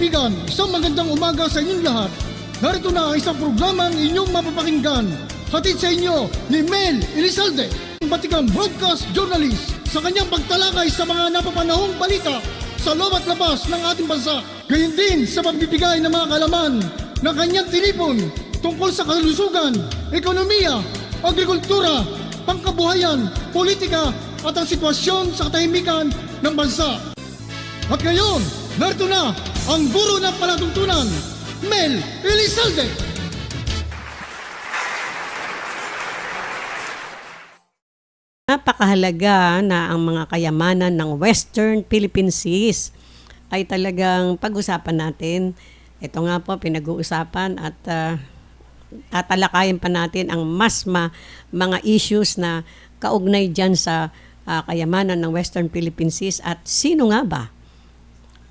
Kaibigan, isang magandang umaga sa inyong lahat. Narito na ang isang programang inyong mapapakinggan. Hatid sa inyo ni Mel Elizalde, ang batikang broadcast journalist sa kanyang pagtalakay sa mga napapanahong balita sa loob at labas ng ating bansa. Gayon din sa pagbibigay ng mga kalaman ng kanyang tinipon tungkol sa kalusugan, ekonomiya, agrikultura, pangkabuhayan, politika at ang sitwasyon sa katahimikan ng bansa. At ngayon, narito na ang guro ng palatuntunan, Mel Elizalde. Napakahalaga na ang mga kayamanan ng Western Philippine Seas ay talagang pag-usapan natin. Ito nga po, pinag-uusapan at ah, tatalakayin pa natin ang mas ma- mga issues na kaugnay dyan sa ah, kayamanan ng Western Philippine Seas at sino nga ba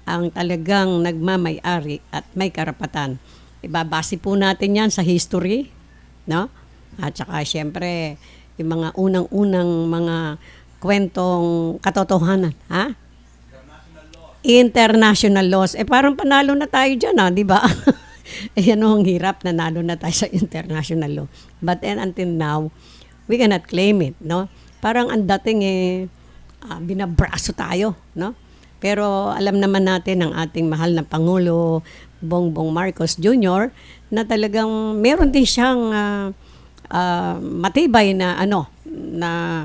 ang talagang nagmamay-ari at may karapatan. Ibabase po natin yan sa history, no? At saka syempre, yung mga unang-unang mga kwentong katotohanan, ha? International laws. Eh parang panalo na tayo dyan, ha? di ba? Ayan ang hirap, nanalo na tayo sa international law. But then until now, we cannot claim it, no? Parang ang dating eh, ah, binabraso tayo, no? Pero alam naman natin ang ating mahal na Pangulo Bongbong Marcos Jr. na talagang meron din siyang ah, ah, matibay na ano na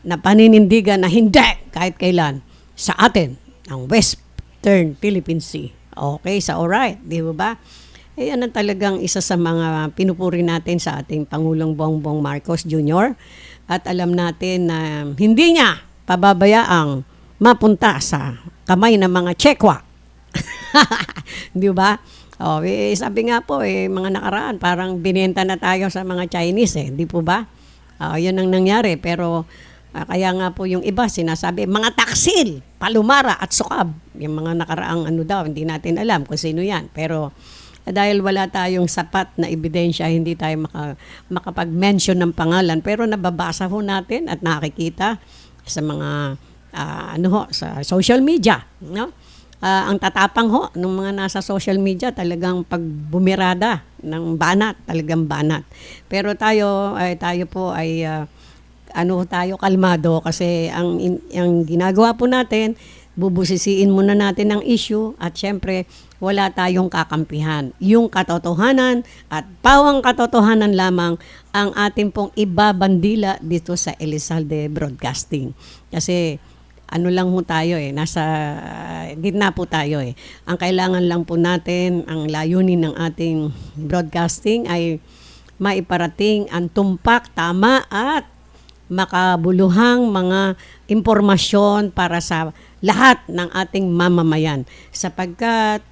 na paninindigan na hindi kahit kailan sa atin ang Western Philippine Sea. Okay, sa alright, di ba ba? Eh, yan ang talagang isa sa mga pinupuri natin sa ating Pangulong Bongbong Marcos Jr. At alam natin na hindi niya pababayaang mapunta sa kamay ng mga Chekwa. Di ba? Oh, eh, sabi nga po, eh, mga nakaraan, parang binenta na tayo sa mga Chinese eh. Di po ba? Ah, yun ang nangyari. Pero ah, kaya nga po yung iba sinasabi, mga taksil, palumara at sukab. Yung mga nakaraang ano daw, hindi natin alam kung sino yan. Pero ah, dahil wala tayong sapat na ebidensya, hindi tayo maka, makapag-mention ng pangalan. Pero nababasa ho natin at nakikita sa mga ah, ano ho, sa social media, no? Ah, ang tatapang ho ng mga nasa social media talagang pagbumirada ng banat, talagang banat. Pero tayo ay tayo po ay ah, ano tayo kalmado kasi ang in- ang ginagawa po natin bubusisiin muna natin ang issue at syempre wala tayong kakampihan. Yung katotohanan at pawang katotohanan lamang ang ating pong ibabandila dito sa Elizalde Broadcasting. Kasi ano lang po tayo eh, nasa uh, gitna po tayo eh. Ang kailangan lang po natin, ang layunin ng ating broadcasting ay maiparating ang tumpak, tama at makabuluhang mga impormasyon para sa lahat ng ating mamamayan. Sapagkat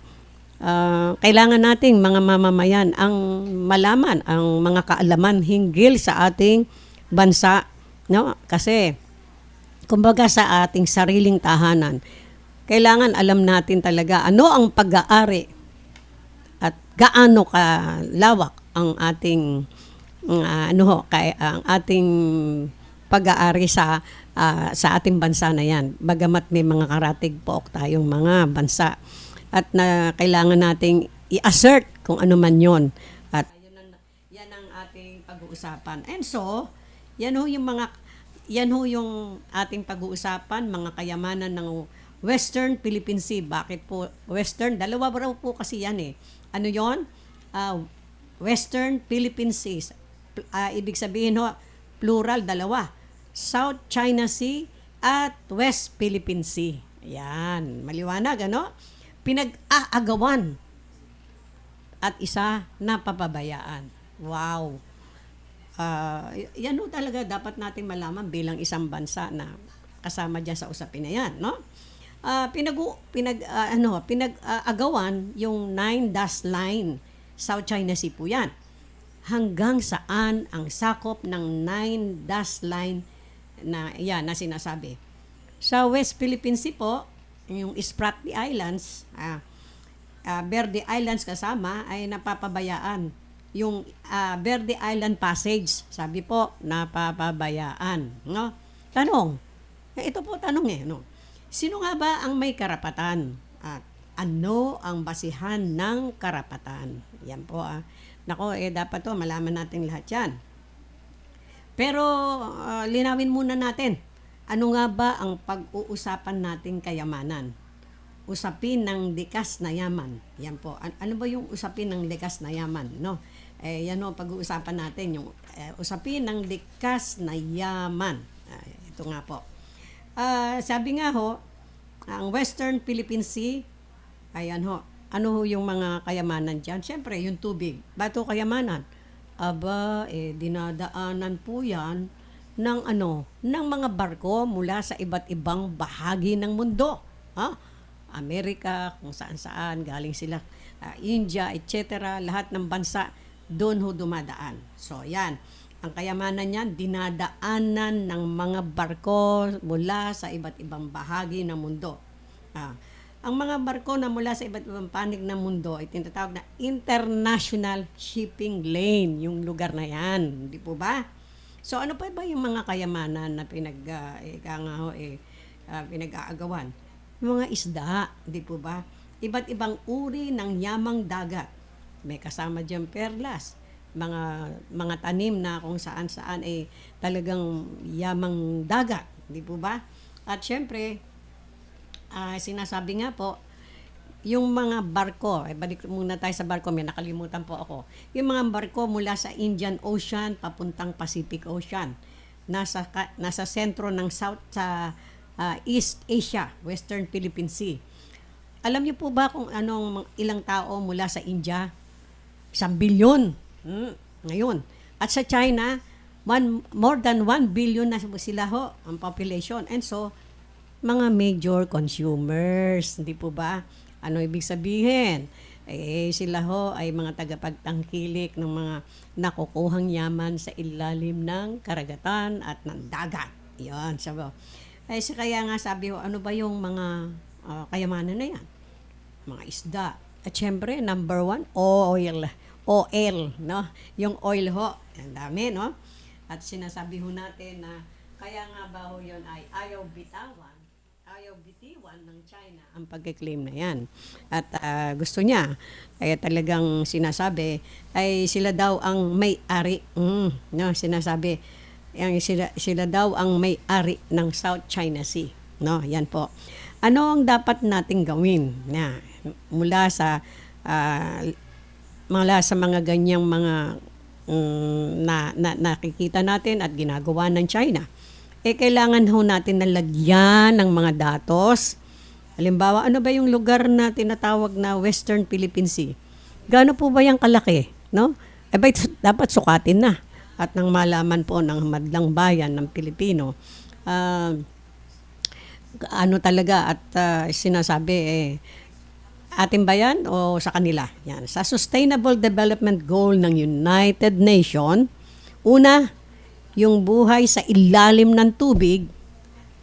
ah, kailangan nating mga mamamayan ang malaman, ang mga kaalaman hinggil sa ating bansa. No? Kasi kumbaga sa ating sariling tahanan, kailangan alam natin talaga ano ang pag-aari at gaano ka lawak ang ating ah, ano ho, kay, ang ating pag-aari sa ah, sa ating bansa na yan. Bagamat may mga karatig pook tayong mga bansa at na kailangan nating i-assert kung ano man yon. At yan ang ating pag-uusapan. And so, yan ho yung mga yan ho yung ating pag-uusapan, mga kayamanan ng Western Philippine Sea. Bakit po Western? Dalawa raw po kasi yan eh. Ano yon? Ah, Western Philippine Seas. Pl- ah, ibig sabihin ho, plural, dalawa. South China Sea at West Philippine Sea. Yan, maliwanag ano? Pinag-aagawan at isa na papabayaan. Wow. Y- yan ho talaga dapat natin malaman bilang isang bansa na kasama diyan sa usapin na yan, no? Ah, pinag pinag ah, ano, pinag-agawan yung nine dash line South China Sea po yan. Hanggang saan ang sakop ng nine dash line na yan na sinasabi. Sa West Philippine Sea po, yung Spratly Islands, ah, ah, Verde Islands kasama ay napapabayaan. Yung ah, Verde Island Passage, sabi po, napapabayaan. No? Tanong, eh, ito po tanong eh, no? Sino nga ba ang may karapatan? At ano ang basihan ng karapatan. Yan po ah. Nako, eh dapat to malaman natin lahat yan. Pero ah, linawin muna natin, ano nga ba ang pag-uusapan nating kayamanan? Usapin ng likas na yaman. Yan po. An- ano ba yung usapin ng likas na yaman? No? Eh, yan o, pag-uusapan natin yung eh, usapin ng likas na yaman. Ah, ito nga po. Ah, sabi nga ho, ang Western Philippine Sea, ayan ho, ano ho yung mga kayamanan dyan? Siyempre, yung tubig. Bato kayamanan. Aba, eh, dinadaanan po yan ng ano, ng mga barko mula sa iba't ibang bahagi ng mundo. Ha? Amerika, kung saan-saan, galing sila, ah, India, etc. Lahat ng bansa, doon ho dumadaan. So, yan. Ang kayamanan niyan, dinadaanan ng mga barko mula sa iba't ibang bahagi ng mundo. Ah, ang mga barko na mula sa iba't ibang panig ng mundo ay tinatawag na international shipping lane, yung lugar na yan. Di po ba? So ano pa ba yung mga kayamanan na pinag, uh, ika nga ho, eh, ah, pinag-aagawan? Yung mga isda, di po ba? Iba't ibang uri ng yamang dagat. May kasama dyan perlas, mga mga tanim na kung saan-saan ay talagang yamang dagat, di po ba? At syempre, ah, sinasabi nga po, yung mga barko, eh, balik muna tayo sa barko, may nakalimutan po ako. Yung mga barko mula sa Indian Ocean papuntang Pacific Ocean, nasa nasa sentro ng South sa ah, East Asia, Western Philippine Sea. Alam niyo po ba kung anong ilang tao mula sa India? Isang bilyon. Hmm, ngayon. At sa China, one, more than 1 billion na sila ho ang population. And so, mga major consumers, hindi po ba? Ano ibig sabihin? Eh, sila ho ay mga tagapagtangkilik ng mga nakukuhang yaman sa ilalim ng karagatan at ng dagat. Yan, sabi ko. Eh, sa kaya nga sabi ko, ano ba yung mga ah, kayamanan na yan? Mga isda. At syempre, number one, oil. Oil, no? Yung oil ho. Ang dami, no? At sinasabi ho natin na kaya nga ba ho yun ay ayaw bitawan, ayaw bitiwan ng China ang pagkiklaim na yan. At ah, gusto niya, ay talagang sinasabi, ay sila daw ang may-ari. Mm, no, sinasabi, ang sila, sila daw ang may-ari ng South China Sea. No, yan po. Ano ang dapat nating gawin na mula sa ah, mula sa mga ganyang mga mm, na, na nakikita natin at ginagawa ng China? Eh kailangan ho natin na lagyan ng mga datos. Halimbawa, ano ba yung lugar na tinatawag na Western Philippine Sea? Gaano po ba yung kalaki? No? Eh ba, dapat sukatin na at nang malaman po ng madlang bayan ng Pilipino, ah, ano talaga at ah, sinasabi eh, atin ba yan o sa kanila? Yan. Sa Sustainable Development Goal ng United Nation, una, yung buhay sa ilalim ng tubig,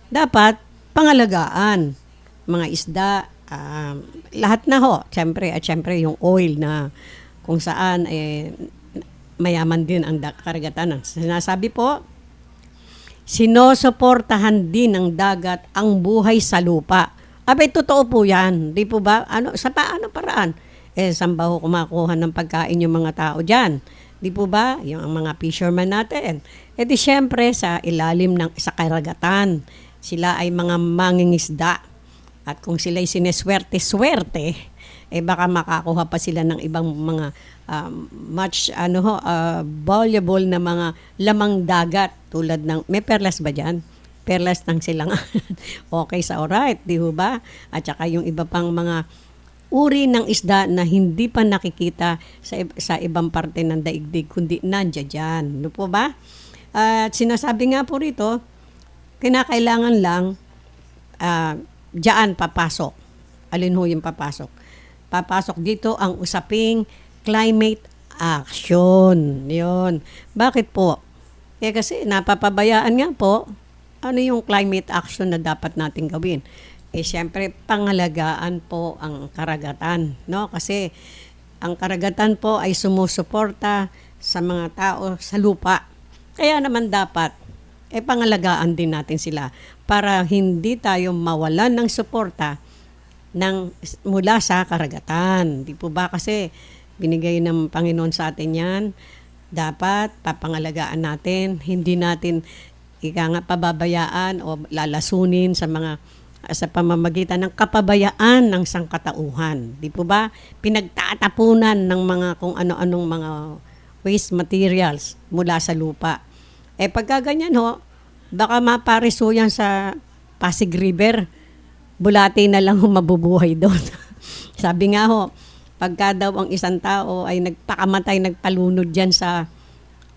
dapat pangalagaan. Mga isda, ah, lahat na ho. Siyempre, at siyempre yung oil na kung saan eh, mayaman din ang karagatan. Sinasabi po, sinusuportahan din ng dagat ang buhay sa lupa. Abay, totoo po yan. Di po ba? Ano, sa paano paraan? Eh, saan ba ho kumakuha ng pagkain yung mga tao dyan? Di po ba? Yung ang mga fisherman natin. Eh di syempre sa ilalim ng sa karagatan. Sila ay mga mangingisda. At kung sila'y sineswerte-swerte, eh baka makakuha pa sila ng ibang mga um, much ano ho, uh, valuable na mga lamang dagat tulad ng may perlas ba diyan? Perlas ng silangan. okay sa alright, di ho ba? At saka yung iba pang mga uri ng isda na hindi pa nakikita sa sa ibang parte ng daigdig kundi nandiyan dyan. Ano po ba? At sinasabi nga po rito, kinakailangan lang ah, diyan papasok. Alin ho yung papasok? Papasok dito ang usaping climate action. Yun. Bakit po? Eh kasi napapabayaan nga po ano yung climate action na dapat natin gawin. Eh siyempre pangalagaan po ang karagatan, no? Kasi ang karagatan po ay sumusuporta sa mga tao sa lupa. Kaya naman dapat eh pangalagaan din natin sila para hindi tayo mawalan ng suporta ng mula sa karagatan. Di po ba kasi binigay ng Panginoon sa atin 'yan. Dapat papangalagaan natin, hindi natin ika nga pababayaan o lalasunin sa mga sa pamamagitan ng kapabayaan ng sangkatauhan. Di po ba? Pinagtatapunan ng mga kung ano-anong mga waste materials mula sa lupa. Eh pagka ganyan ho, baka mapariso yan sa Pasig River. Bulati na lang ho mabubuhay doon. Sabi nga ho, pagka daw ang isang tao ay nagpakamatay, nagpalunod dyan sa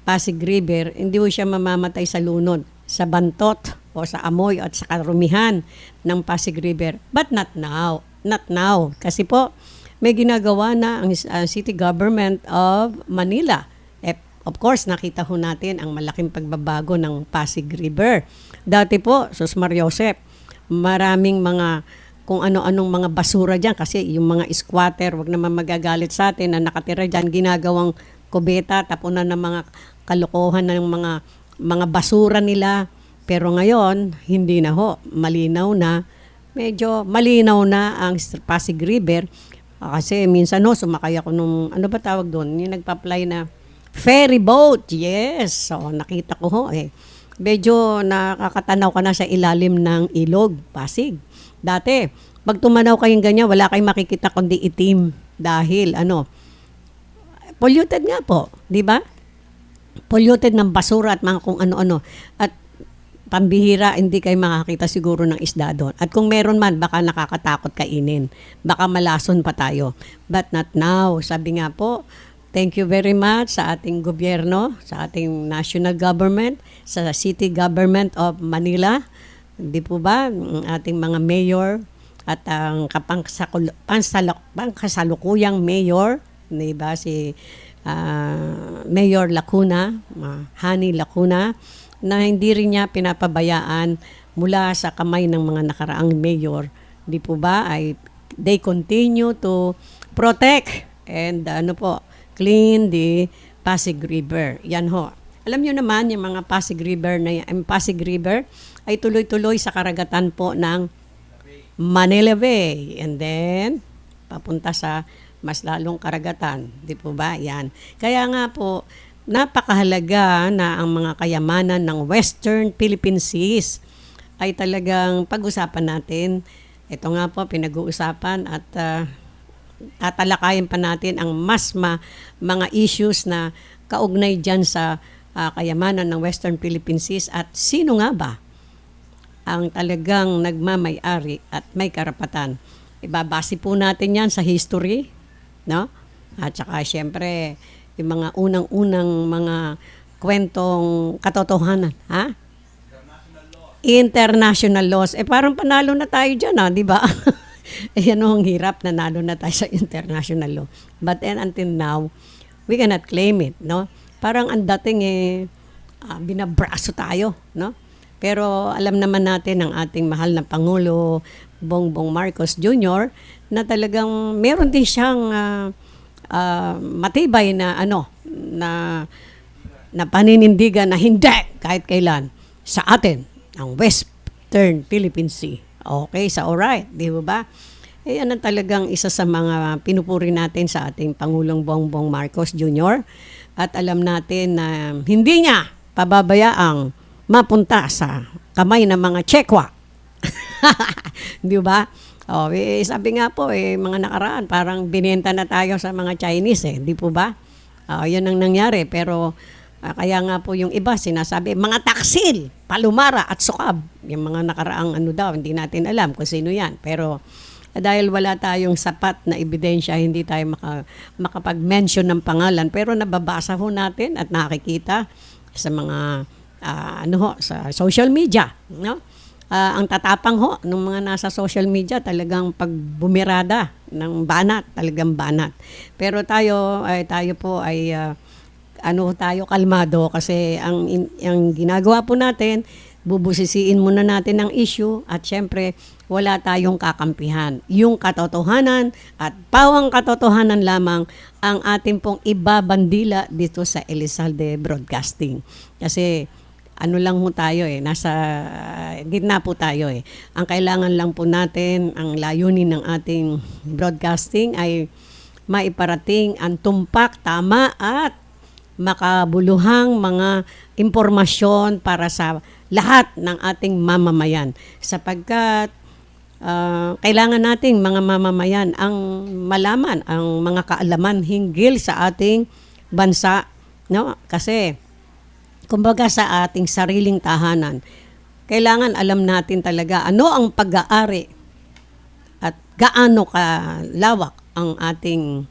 Pasig River, hindi ho siya mamamatay sa lunod, sa bantot o sa amoy at sa karumihan ng Pasig River. But not now. Not now. Kasi po, may ginagawa na ang uh, city government of Manila. Eh, of course, nakita ho natin ang malaking pagbabago ng Pasig River. Dati po, Sus Mariosep, maraming mga kung ano-anong mga basura dyan kasi yung mga squatter, wag naman magagalit sa atin na nakatira dyan, ginagawang kubeta, tapunan ng mga kalokohan ng mga mga basura nila. Pero ngayon, hindi na ho. Malinaw na. Medyo malinaw na ang Pasig River. Kasi minsan ho, sumakay ako nung, ano ba tawag doon? Yung nagpa-fly na ferry boat. Yes. So, nakita ko ho eh. Medyo nakakatanaw ka na sa ilalim ng ilog, Pasig. Dati, pag tumanaw kayong ganyan, wala kayong makikita kundi itim. Dahil, ano, polluted nga po, di ba? Polluted ng basura at mga kung ano-ano. At pambihira, hindi kayo makakita siguro ng isda doon. At kung meron man, baka nakakatakot kainin. Baka malason pa tayo. But not now. Sabi nga po, thank you very much sa ating gobyerno, sa ating national government, sa city government of Manila. Hindi po ba? Ating mga mayor at ang pangkasalukuyang mayor, di ba? Si ah, Mayor Lacuna, uh, Hani Lacuna, na hindi rin niya pinapabayaan mula sa kamay ng mga nakaraang mayor. Di po ba? Ay, they continue to protect and ano po, clean the Pasig River. Yan ho. Alam niyo naman yung mga Pasig River na yung Pasig River ay tuloy-tuloy sa karagatan po ng Manila Bay. And then, papunta sa mas lalong karagatan. Di po ba? Yan. Kaya nga po, napakahalaga na ang mga kayamanan ng Western Philippine Seas ay talagang pag-usapan natin. Ito nga po, pinag-uusapan at ah, tatalakayin pa natin ang mas ma, mga issues na kaugnay dyan sa ah, kayamanan ng Western Philippine Seas at sino nga ba ang talagang nagmamay-ari at may karapatan. Ibabase po natin yan sa history, no? At saka syempre, yung mga unang-unang mga kwentong katotohanan, ha? International laws. Eh parang panalo na tayo dyan, ha? di ba? eh ano ang hirap, nanalo na tayo sa international law. But then until now, we cannot claim it, no? Parang ang dating eh, ah, binabraso tayo, no? Pero alam naman natin ang ating mahal na Pangulo, Bongbong Marcos Jr., na talagang meron din siyang ah, ah, matibay na ano, na na paninindigan na hindi kahit kailan sa atin ang Western Philippine Sea. Okay, sa alright, di ba ba? Eh, yan ang talagang isa sa mga pinupuri natin sa ating Pangulong Bongbong Marcos Jr. At alam natin na hindi niya pababayaang mapunta sa kamay ng mga Chekwa. di ba? Oh, eh, sabi nga po, eh, mga nakaraan, parang binenta na tayo sa mga Chinese, eh. Di po ba? Ah, yun ang nangyari. Pero, ah, kaya nga po yung iba, sinasabi, mga taksil, palumara at sukab. Yung mga nakaraang ano daw, hindi natin alam kung sino yan. Pero, ah, dahil wala tayong sapat na ebidensya, hindi tayo maka, makapag-mention ng pangalan. Pero nababasa ho natin at nakikita sa mga ah, ano ho, sa social media, no? Ah, ang tatapang ho ng mga nasa social media talagang pagbumirada ng banat, talagang banat. Pero tayo ay tayo po ay ah, ano tayo kalmado kasi ang in- ang ginagawa po natin bubusisiin muna natin ang issue at syempre wala tayong kakampihan. Yung katotohanan at pawang katotohanan lamang ang ating pong ibabandila dito sa Elizalde Broadcasting. Kasi ano lang ho tayo eh, nasa gitna po tayo eh. Ang kailangan lang po natin, ang layunin ng ating broadcasting ay maiparating ang tumpak, tama at makabuluhang mga impormasyon para sa lahat ng ating mamamayan. Sapagkat ah, kailangan nating mga mamamayan ang malaman ang mga kaalaman hinggil sa ating bansa. No? Kasi kumbaga sa ating sariling tahanan, kailangan alam natin talaga ano ang pag-aari at gaano ka lawak ang ating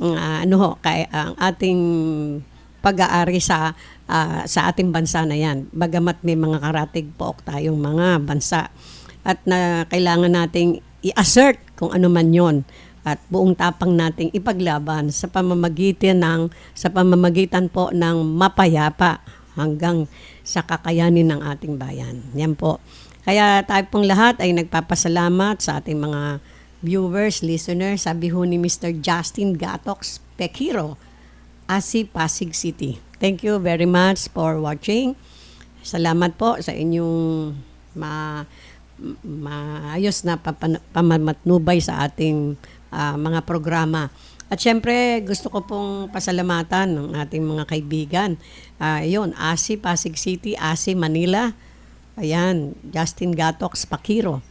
ah, ano kay, ang ating pag-aari sa ah, sa ating bansa na yan. Bagamat may mga karatig pook tayong mga bansa at na kailangan nating i-assert kung ano man yon at buong tapang nating ipaglaban sa pamamagitan ng sa pamamagitan po ng mapayapa hanggang sa kakayanin ng ating bayan. Yan po. Kaya tayo pong lahat ay nagpapasalamat sa ating mga viewers, listeners. Sabi ho ni Mr. Justin Gatox Pekiro, Asi Pasig City. Thank you very much for watching. Salamat po sa inyong ma maayos na papan- pamamatnubay sa ating ah, mga programa. At syempre, gusto ko pong pasalamatan ng ating mga kaibigan. Ah, yun, ASI Pasig City, ASI Manila. Ayan, Justin Gatox Pakiro.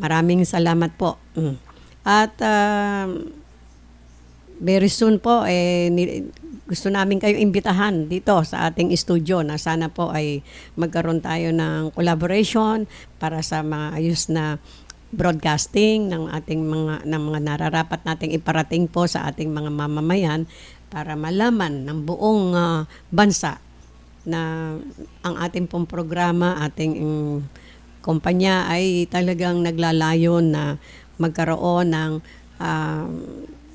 Maraming salamat po. Mm. At ah, very soon po, eh, ni- gusto namin kayong imbitahan dito sa ating studio na sana po ay magkaroon tayo ng collaboration para sa maayos na broadcasting ng ating mga ng mga nararapat nating iparating po sa ating mga mamamayan para malaman ng buong ah, bansa na ang ating pong programa, ating mm, kumpanya ay talagang naglalayon na magkaroon ng ah,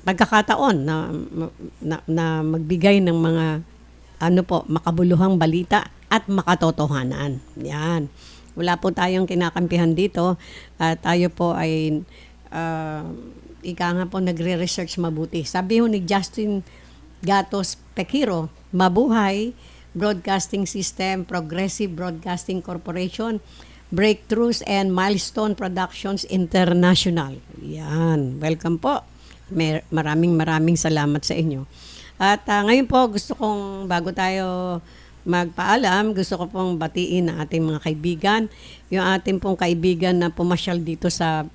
pagkakataon na, na, na magbigay ng mga ano po, makabuluhang balita at makatotohanan. Yan. Wala po tayong kinakampihan dito. at tayo po ay ah, ika nga po nagre-research mabuti. Sabi ho ni Justin Gatos Pekiro, mabuhay, Broadcasting System, Progressive Broadcasting Corporation, Breakthroughs and Milestone Productions International. Yan. Welcome po. Mer- maraming maraming salamat sa inyo. At ah, ngayon po gusto kong bago tayo magpaalam, gusto ko pong batiin ang ating mga kaibigan, yung ating pong kaibigan na pumasyal dito sa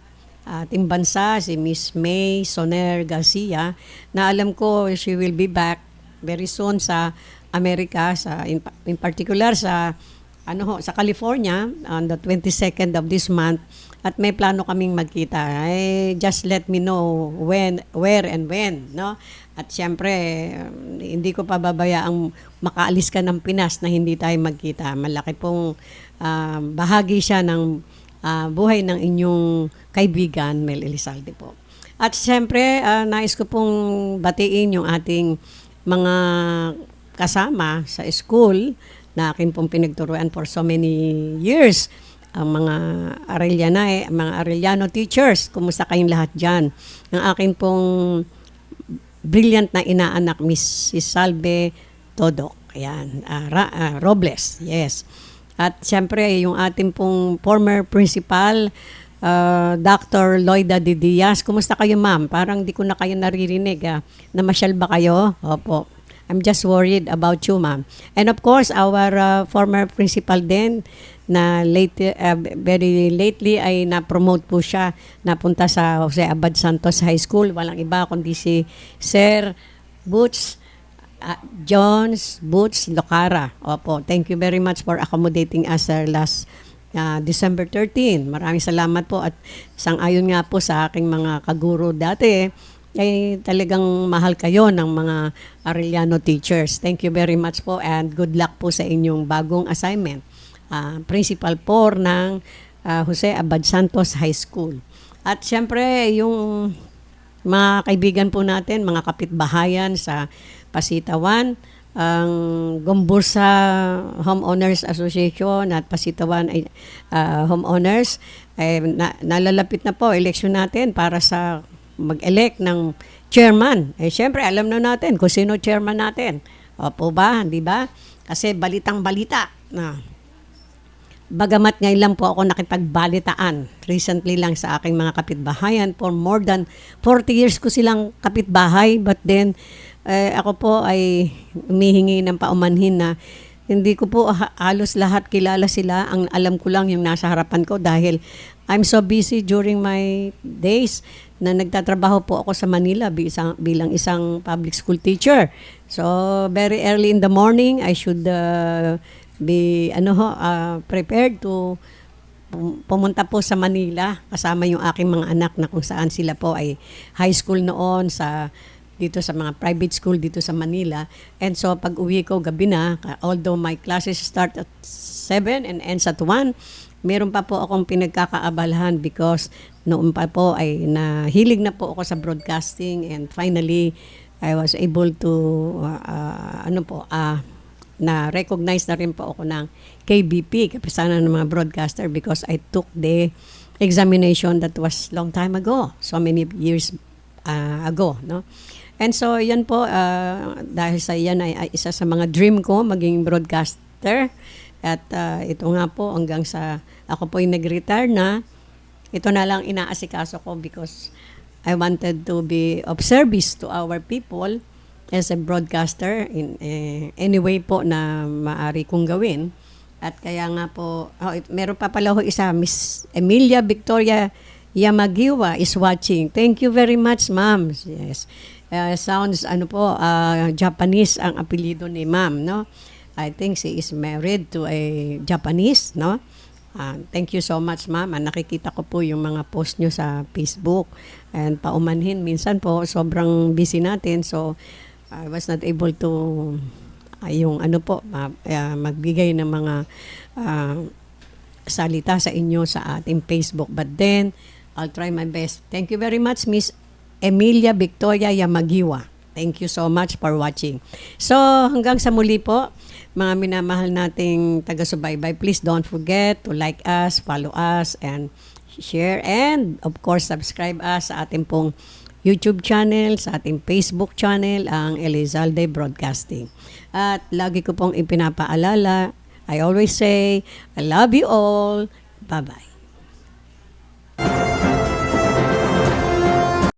ating bansa, si Miss May Soner Garcia, na alam ko she will be back very soon sa Amerika, sa in, in particular sa ano ho, sa California on the 22nd of this month at may plano kaming magkita. Eh, just let me know when, where and when, no? At siyempre, hindi ko pababayaang makaalis ka ng Pinas na hindi tayo magkita. Malaki pong ah, bahagi siya ng ah, buhay ng inyong kaibigan, Mel Elizalde po. At siyempre, ah, nais ko pong batiin yung ating mga kasama sa school na akin pong pinagturuan for so many years. Ang mga Arellana, eh, mga Arellano teachers, kumusta kayong lahat dyan? Ang akin pong brilliant na inaanak, Miss Salve Todok. Ayan, ah, Ra- ah, Robles, yes. At siyempre, yung ating pong former principal, ah, Dr. Loida de Diaz. Kumusta kayo, ma'am? Parang di ko na kayo naririnig. Ah. Namasyal ba kayo? Opo. I'm just worried about you, ma'am. And of course, our uh, former principal din na late, uh, very lately ay na-promote po siya napunta sa Jose Abad Santos High School. Walang iba kundi si Sir Butch uh, Jones Butch Locara. Opo, thank you very much for accommodating us sir last uh, December 13. Maraming salamat po at sang-ayon nga po sa aking mga kaguro dati ay talagang mahal kayo ng mga Arellano teachers. Thank you very much po and good luck po sa inyong bagong assignment. Ah, principal po ng ah, Jose Abad Santos High School. At siyempre, yung mga kaibigan po natin, mga kapitbahayan sa Pasitawan, ang Gombursa Homeowners Association at Pasitawan ay, ah, Homeowners, ay na, nalalapit na po eleksyon natin para sa mag-elect ng chairman. Eh syempre alam na natin kung sino chairman natin. Opo ba, di ba? Kasi balitang balita na Bagamat ngayon lang po ako nakipagbalitaan recently lang sa aking mga kapitbahayan for more than 40 years ko silang kapitbahay but then eh, ako po ay humihingi ng paumanhin na hindi ko po ha- halos lahat kilala sila. Ang alam ko lang yung nasa harapan ko dahil I'm so busy during my days na nagtatrabaho po ako sa Manila bilang, bilang isang public school teacher. So, very early in the morning, I should uh, be ano ho, uh, prepared to pum- pumunta po sa Manila kasama yung aking mga anak na kung saan sila po ay high school noon sa dito sa mga private school dito sa Manila. And so pag uwi ko gabi na, although my classes start at 7 and ends at 1, meron pa po akong pinagkakaabalahan because noon pa po ay nahilig na po ako sa broadcasting and finally I was able to uh, uh, ano po ah na recognize na rin po ako ng KBP, kapisanan ng mga broadcaster because I took the examination that was long time ago, so many years uh, ago, no? And so yan po uh, dahil sa yan ay, ay isa sa mga dream ko maging broadcaster at uh, ito nga po hanggang sa ako po ay nag-retire na ito na lang inaasikaso ko because I wanted to be of service to our people as a broadcaster in eh, any way po na maari kong gawin. At kaya nga po, oh, meron pa pala ho isa, Miss Emilia Victoria Yamagiwa is watching. Thank you very much, ma'am. Yes. Uh, sounds ano po, uh, Japanese ang apelyido ni ma'am, no? I think she is married to a Japanese, no? Ah, thank you so much, ma'am. Ah, nakikita ko po yung mga post nyo sa Facebook. And paumanhin, minsan po, sobrang busy natin. So, I was not able to, ah, yung ano po, ah, magbigay ng mga ah, salita sa inyo sa ating Facebook. But then, I'll try my best. Thank you very much, Miss Emilia Victoria Yamagiwa. Thank you so much for watching. So, hanggang sa muli po, mga minamahal nating taga-subaybay, please don't forget to like us, follow us, and share, and of course, subscribe us sa ating pong YouTube channel, sa ating Facebook channel, ang Elizalde Broadcasting. At lagi ko pong ipinapaalala, I always say, I love you all. Bye-bye.